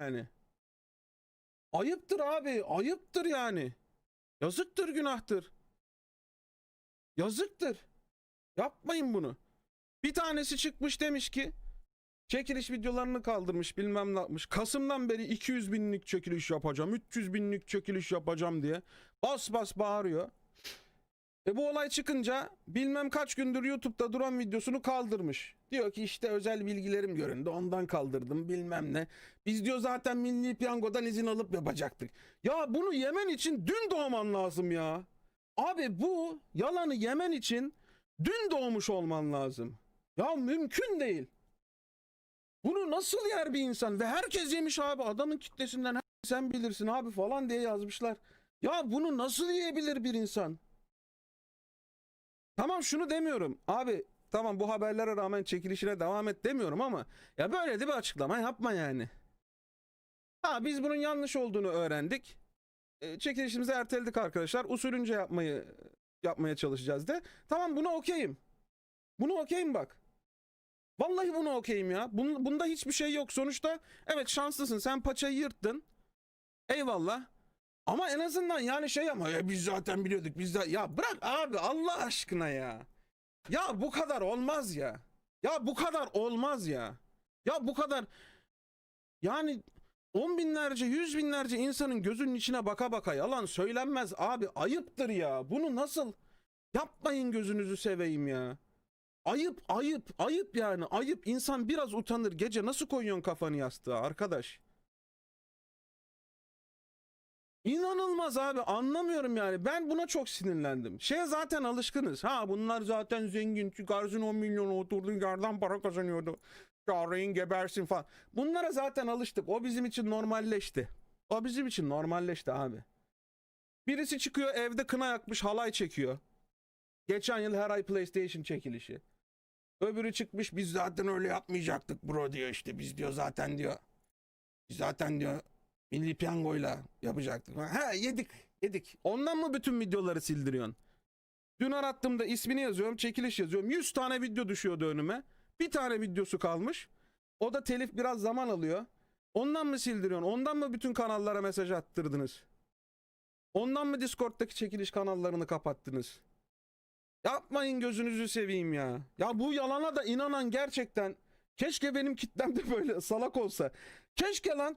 yani. Ayıptır abi, ayıptır yani. Yazıktır, günahtır. Yazıktır. Yapmayın bunu. Bir tanesi çıkmış demiş ki çekiliş videolarını kaldırmış bilmem ne yapmış. Kasım'dan beri 200 binlik çekiliş yapacağım, 300 binlik çekiliş yapacağım diye bas bas bağırıyor. E bu olay çıkınca bilmem kaç gündür YouTube'da duran videosunu kaldırmış. Diyor ki işte özel bilgilerim göründü ondan kaldırdım bilmem ne. Biz diyor zaten Milli Piyango'dan izin alıp yapacaktık. Ya bunu yemen için dün doğman lazım ya. Abi bu yalanı yemen için dün doğmuş olman lazım. Ya mümkün değil. Bunu nasıl yer bir insan? Ve herkes yemiş abi. Adamın kitlesinden sen bilirsin abi falan diye yazmışlar. Ya bunu nasıl yiyebilir bir insan? Tamam şunu demiyorum. Abi tamam bu haberlere rağmen çekilişine devam et demiyorum ama ya böyle de bir açıklama yapma yani. Ha biz bunun yanlış olduğunu öğrendik. E, çekilişimizi erteledik arkadaşlar. Usulünce yapmayı yapmaya çalışacağız de. Tamam bunu okeyim. Bunu okeyim bak. Vallahi bunu okeyim ya. Bun- bunda hiçbir şey yok. Sonuçta evet şanslısın. Sen paçayı yırttın. Eyvallah. Ama en azından yani şey ama ya biz zaten biliyorduk. Biz de ya bırak abi Allah aşkına ya. Ya bu kadar olmaz ya. Ya bu kadar olmaz ya. Ya bu kadar yani on binlerce, yüz binlerce insanın gözünün içine baka baka yalan söylenmez abi. Ayıptır ya. Bunu nasıl yapmayın gözünüzü seveyim ya. Ayıp, ayıp, ayıp yani. Ayıp. İnsan biraz utanır. Gece nasıl koyuyorsun kafanı yastığa arkadaş? İnanılmaz abi anlamıyorum yani. Ben buna çok sinirlendim. Şeye zaten alışkınız. Ha bunlar zaten zengin. Çıkarsın 10 milyon oturduğun yerden para kazanıyordu. Çağırayın gebersin falan. Bunlara zaten alıştık. O bizim için normalleşti. O bizim için normalleşti abi. Birisi çıkıyor evde kına yakmış halay çekiyor. Geçen yıl her ay PlayStation çekilişi. Öbürü çıkmış biz zaten öyle yapmayacaktık bro diyor işte. Biz diyor zaten diyor. Zaten diyor Milli piyangoyla yapacaktık. Ha yedik yedik. Ondan mı bütün videoları sildiriyorsun? Dün arattığımda ismini yazıyorum, çekiliş yazıyorum. 100 tane video düşüyordu önüme. Bir tane videosu kalmış. O da telif biraz zaman alıyor. Ondan mı sildiriyorsun? Ondan mı bütün kanallara mesaj attırdınız? Ondan mı Discord'daki çekiliş kanallarını kapattınız? Yapmayın gözünüzü seveyim ya. Ya bu yalana da inanan gerçekten keşke benim kitlem de böyle salak olsa. Keşke lan